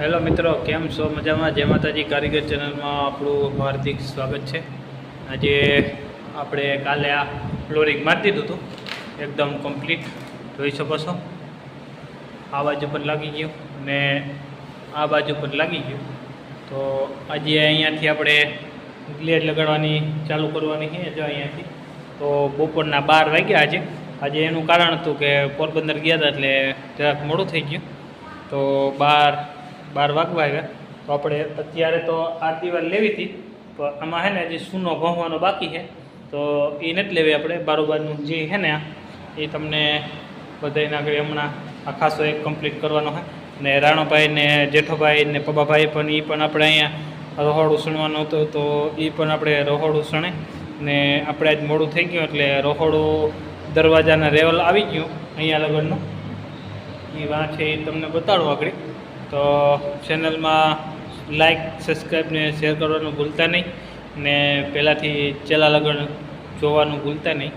Hello મિત્રો, કેમ છો? મજામાં? જય માતાજી. કારીગર ચેનલમાં આપણું હાર્દિક સ્વાગત છે. આજે આપણે કાલે આ ફ્લોરિંગ મારી દીધું હતું. એકદમ કમ્પ્લીટ જોઈ શકો છો. આ બાજુ પર લાગી ગયું અને આ બાજુ પર લાગી ગયું. તો આજે અહીંયાથી આપણે ગ્લેડ લગાડવાની ચાલુ કરવાની છે જો અહીંયાથી. તો બપોરના બાર વાગ્યા આજે. આજે એનું કારણ હતું કે પોરબંદર ગયા હતા એટલે જરાક મોડું થઈ ગયું. તો બાર બાર વાગવા આવ્યા. તો આપણે અત્યારે તો આ દિવાલ લેવી હતી તો આમાં છે ને હજી સૂનો ઘોંવાનો બાકી છે. તો એ નથી લેવી આપણે, બારોબારનું જે છે ને એ તમને બધાને આગળ હમણાં આ ખાસો એક કમ્પ્લીટ કરવાનો છે ને રાણોભાઈ ને જેઠોભાઈ ને પબાભાઈ પણ એ પણ આપણે અહીંયા રહોડું સણવાનું હતું, તો એ પણ આપણે રહોડું સણે. ને આપણે આજ મોડું થઈ ગયું એટલે રહોડું દરવાજાના રેવલ આવી ગયું, અહીંયા લગનનું. એ વાં છે એ તમને બતાડું આગળ. તો ચેનલમાં લાઈક સબસ્ક્રાઈબ ને શેર કરવાનું ભૂલતા નહીં. ને પહેલાંથી ચેલા લગન જોવાનું ભૂલતા નહીં.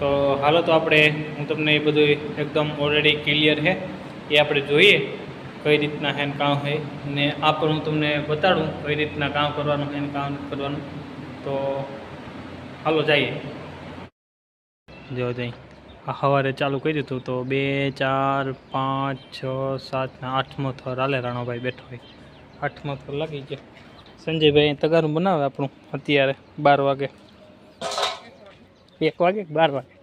તો હાલો તો આપણે, હું તમને એ બધું એકદમ ઓલરેડી ક્લિયર છે. એ આપણે જોઈએ કઈ રીતના હેન કામ છે ને આ પણ હું તમને બતાડું કઈ રીતના કામ કરવાનું હેન કામ કરવાનું. તો હાલો જઈએ. જો જઈ સવારે ચાલુ કર્યું હતું તો બે ચાર પાંચ છ સાત ને આઠમો થર હાલે રાણાભાઈ બેઠો હોય. આઠમો થર લાગી ગયો. સંજયભાઈ તગારું બનાવે આપણું અત્યારે બાર વાગે. એક વાગે બાર વાગે?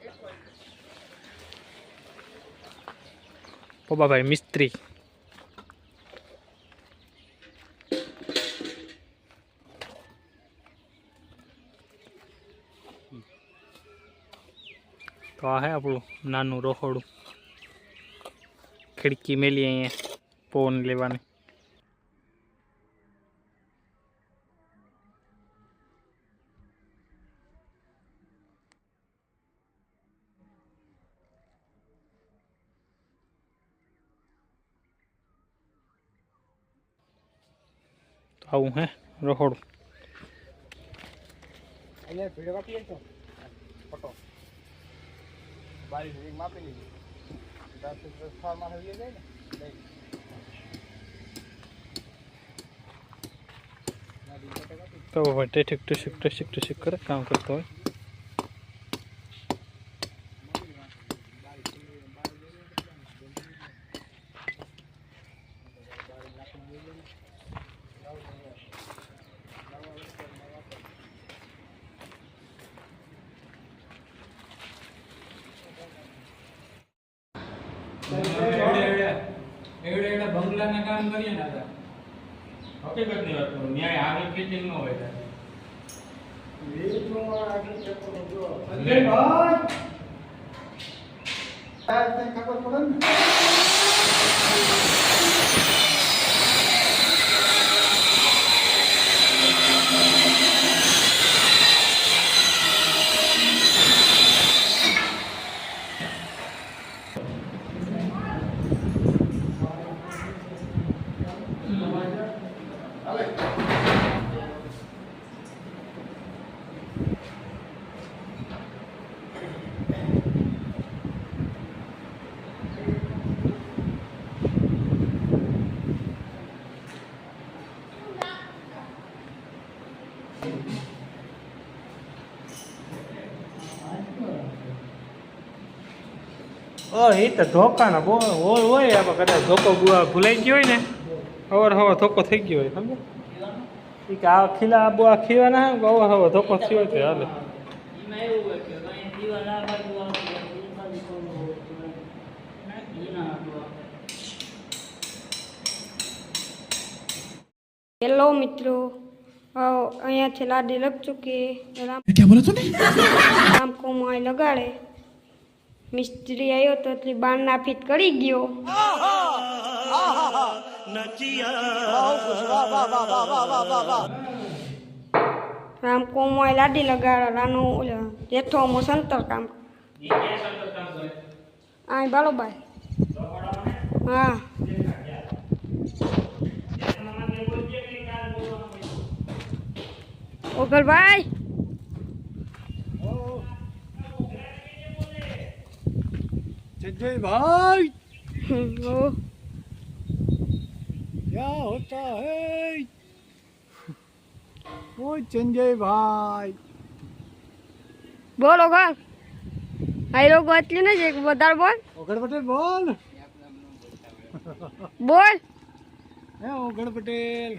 પપ્પાભાઈ મિસ્ત્રી. તો આ હે આપણું નાનું રોહોડું. ખિડકી મેલી અહીંયા પવન લેવાની. આવું હે રહોડું. ફોટો. બારી ભીડ માપી લીધી. દસ ફાર્મમાં આવી જાય ને તો ટેઠીક ટુશીક ટુશીક ટુશીક કરે, કામ કરતો હોય. કામ કરીએ ને દાદા હકીકતની વાત કરું ન્યાય આગળ ખેંચી ન હોય દાદા. ખબર પડે ને? ઓ એ તો ધોકાના બહુ હોય હોય આમાં કદાચ ધોકો બુઆ ભૂલાઈ ગયો હોય ને અવાર હવા ધોકો થઈ ગયો હોય સમજો એ કે આ ખીલા બુઆ ખીવાના હે અવાર હવા ધોકો થયો છે હાલે. હેલો મિત્રો આવો અહીંયાથી લાડી લખજો કે રામ લગાડે. મિસ્ત્રી આવ્યો તો એટલી બારના ફીટ કરી ગયો. રામ કોમાય લાડી લગાડે રાનો ઓલો જેઠો મો સંતર કામ આ બાળોબાઈ હા ઓગલભાઈ જયભાઈ હમ, ઓ જાઓ होता है ओ संजय भाई બોલો ઘર આ લોકો એટલી ને છે વધારે બોલ ओगड़ पटेल बोल બોલ है ओगड़ पटेल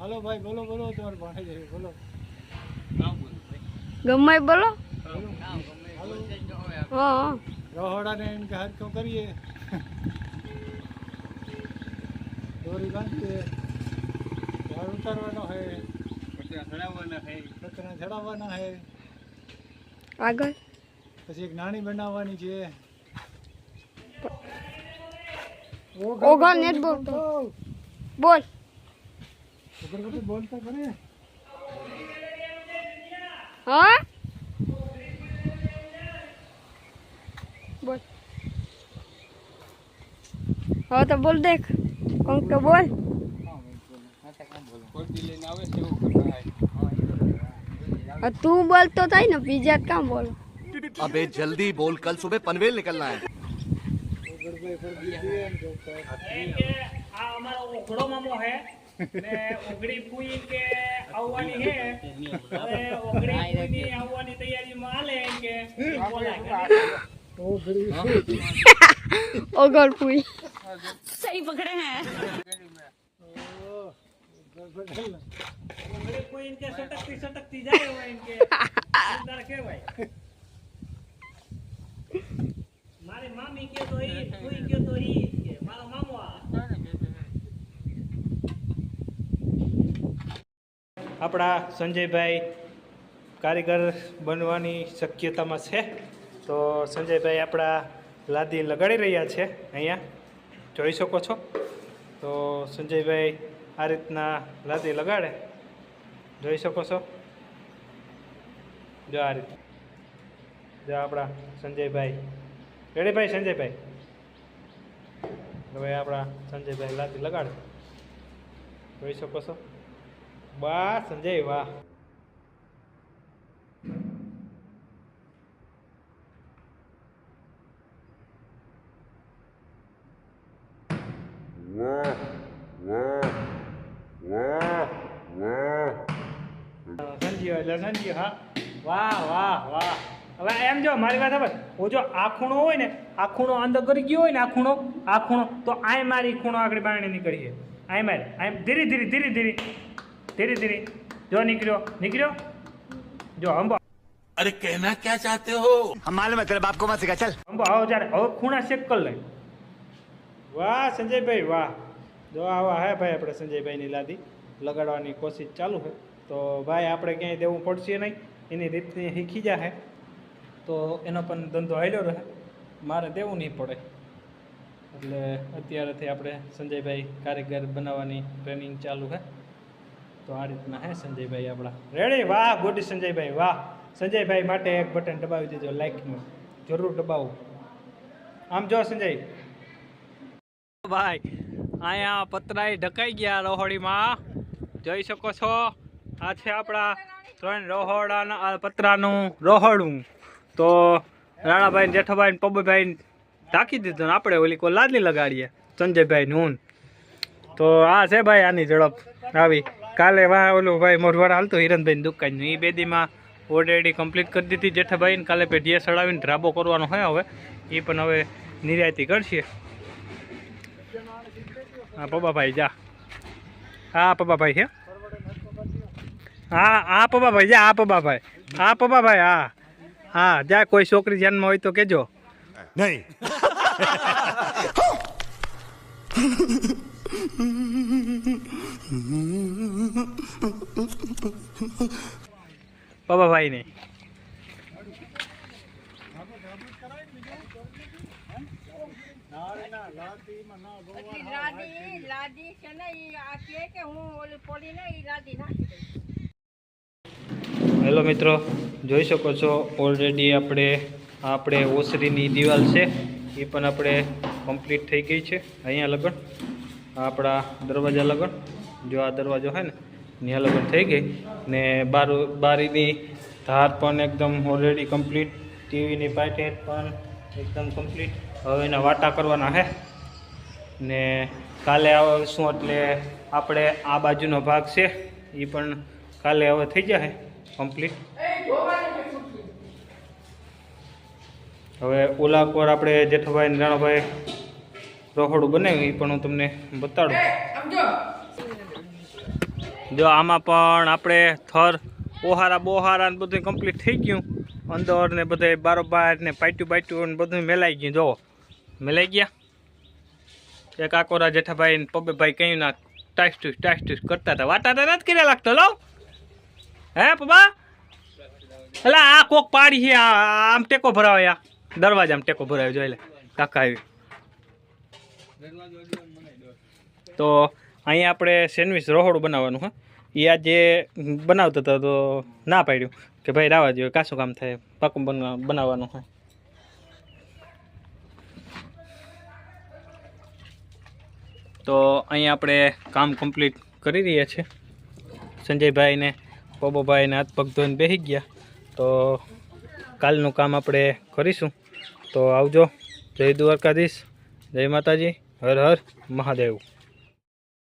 हेलो भाई बोलो बोलो तुम्हारे भाई जाइए बोलो ગમે એ બોલો हेलो હા હા रोहड़ा ने इनके हाथ क्यों करिए डोरी बांध के झाड़ उतारवाना है કચરા ચડાવવાના છે આગળ પછી એક નાણી બનાવવાની છે ઓગળ ને જ બોલતો. બોલ ઓગણપતિ બોલતા કરે હા બોલ હવે તો બોલ દેખ કોણ તો બોલ તું બોલતો થાય ને બીજા કામ બોલો. અબે જલ્દી બોલ કલ સુબહ પનવેલ નિકલના હે. આ અમારો ઓગળો મામો હે ઓગળી ઓગળી ફૂઈ કે સટકતી સટકતી જાય હોય એમ કે જોરદાર કહેવાય મારી મામી કે તો ઈ કોઈ કે તો ઈ કે મારો મામો આપણા સંજયભાઈ કારીગર બનવાની શક્યતામાં છે. તો સંજયભાઈ આપણા લાદી લગાડી રહ્યા છે અહીંયા. જોઈ શકો છો. તો સંજયભાઈ આ રીતના લાદી લગાડે. જોઈ શકો છો. જો આ રીતે જો આપણા સંજયભાઈ. રેડી ભાઈ, સંજયભાઈ? હવે આપણા સંજયભાઈ લાદી લગાડે. જોઈ શકો છો. વાહ સંજય, વાહ. લસનજી હા. વાહ વાહ વાહ. હવે એમ જો મારી વાત ખબર હું જો આ ખૂણો હોય ને આ ખૂણો અંદર કરી ગયો હોય ને આ ખૂણો આ ખૂણો તો આય મારી ખૂણો આગળ બારણે નીકળીએ આય મારી આય ધીરે ધીરે ધીરે ધીરે. ધીરે ધીરે. જો નીકળ્યો નીકળ્યો. જો અંબો. અરે કહેના ક્યાં ચાહતે હો? માલુમ મતલબ આપકો મત સિખા ચલ. અંબો આવો જરા હવે ખૂણા ચેક કર લે. વાહ સંજયભાઈ વાહ. જો આવા હે ભાઈ આપણે સંજયભાઈની લાદી લગાડવાની કોશિશ ચાલુ હોય તો ભાઈ, આપણે ક્યાંય દેવું પડશે નહીં. એની રીતની શીખી જાય તો એનો પણ ધંધો હાલ્યો રહે. મારે દેવું નહીં પડે. એટલે અત્યારેથી આપણે સંજયભાઈ કારીગર બનાવવાની ટ્રેનિંગ ચાલુ છે તો આ રીતના હે સંજયભાઈ આપણા. રેડી વાહ ગુડ સંજયભાઈ, વાહ. સંજયભાઈ માટે એક બટન દબાવી દેજો લાઈકનું જરૂર દબાવો. આમ જો સંજય. ભાઈ, અહીંયા પતરાય ઢકાઈ ગયા રોહડીમાં. જોઈ શકો છો? આ છે આપણા ત્રણ રોહોડાના પતરાનું રોહડું. તો રાણાભાઈ જેઠાભાઈ ને ઢાંકી દીધું આપણે ઓલી કોઈ લાદલી લગાડીએ. સંજયભાઈ નૂન તો આ છે ભાઈ આની ઝડપ. આવી. કાલે વાહ ઓલું ભાઈ મોરવાડ હાલતું હિરણભાઈ દુકાનનું. એ બેદીમાં ઓલરેડી કમ્પ્લીટ કરી દીધી જેઠાભાઈને. કાલે પેઢીએ સડાવીને ડ્રાબો કરવાનો હોય હવે. એ પણ હવે નિરાયતી કરશે. હા, પબાભાઈ જા. હા પબ્બાભાઈ છે. હા હા પબાભાઈ જા હા પબાભાઈ હા પબાભાઈ હા. હા જા કોઈ છોકરી ધ્યાનમાં હોય તો કેજો. नहीं પબાભાઈ નહીં લાદી લાદી છે ને આ કે હું ઓલી પોલી ને એ લાદી નાખી હેલો મિત્રો, જોઈ શકો છો ઓલરેડી આપણે આપણે ઓસરીની દિવાલ છે, એ પણ આપણે કમ્પ્લીટ થઈ ગઈ છે, અહીંયા લગન આપણા દરવાજા લગન, જો આ દરવાજો હોય ને, ત્યાં લગન થઈ ગઈ, ને બાર, બારીની ધાર પણ એકદમ ઓલરેડી કમ્પ્લીટ ટીવીની પાઇટેટ પણ એકદમ કમ્પ્લીટ હવે એના વાટા કરવાના છે ને કાલે આવશું એટલે આપણે આ બાજુનો ભાગ છે, એ પણ કાલે હવે થઈ જશે કમ્પ્લીટ હવે ઓલા કોર આપણે જેઠાભાઈ ને રાણાભાઈ રહોડું બનાવ્યું એ પણ હું તમને બતાડું. જો આમાં પણ આપણે થર ઓહારા બોહારા ને બધું કમ્પ્લીટ થઈ ગયું. અંદર ને બધે બારોબાર ને પાટ્યું પાટ્યું ને બધું મેલાઈ ગયું. જો મેલાઈ ગયા. એક આકોરા જેઠાભાઈ ને પબ્બેભાઈ કહ્યું ના ટાઈસ ટુસ ટાઈસ ટુસ કરતા હતા. વાટા નથી કર્યા લાગતો લો. હે, પપ્પા? એટલે આ કોક પાડી છે આમ ટેકો ભરાવે આ દરવાજા દરવાજામાં ટેકો ભરાયો જોઈ લે. કાકા આવી. તો અહીંયા આપણે સેન્ડવિચ રહોડું બનાવવાનું, હા? એ આજે બનાવતો હતો તો ના પાડ્યું. કે ભાઈ રાવા જોઈએ કાશું કામ થાય, પાકું બનવા બનાવવાનું હોય તો અહીંયા આપણે કામ કમ્પ્લીટ કરી રહ્યા છીએ સંજયભાઈને પબોભાઈને હાથ પગ ધોઈને બેસી ગયા. તો કાલનું કામ આપણે કરીશું. તો આવજો. જય દ્વારકાધીશ. જય માતાજી. હર હર મહાદેવ.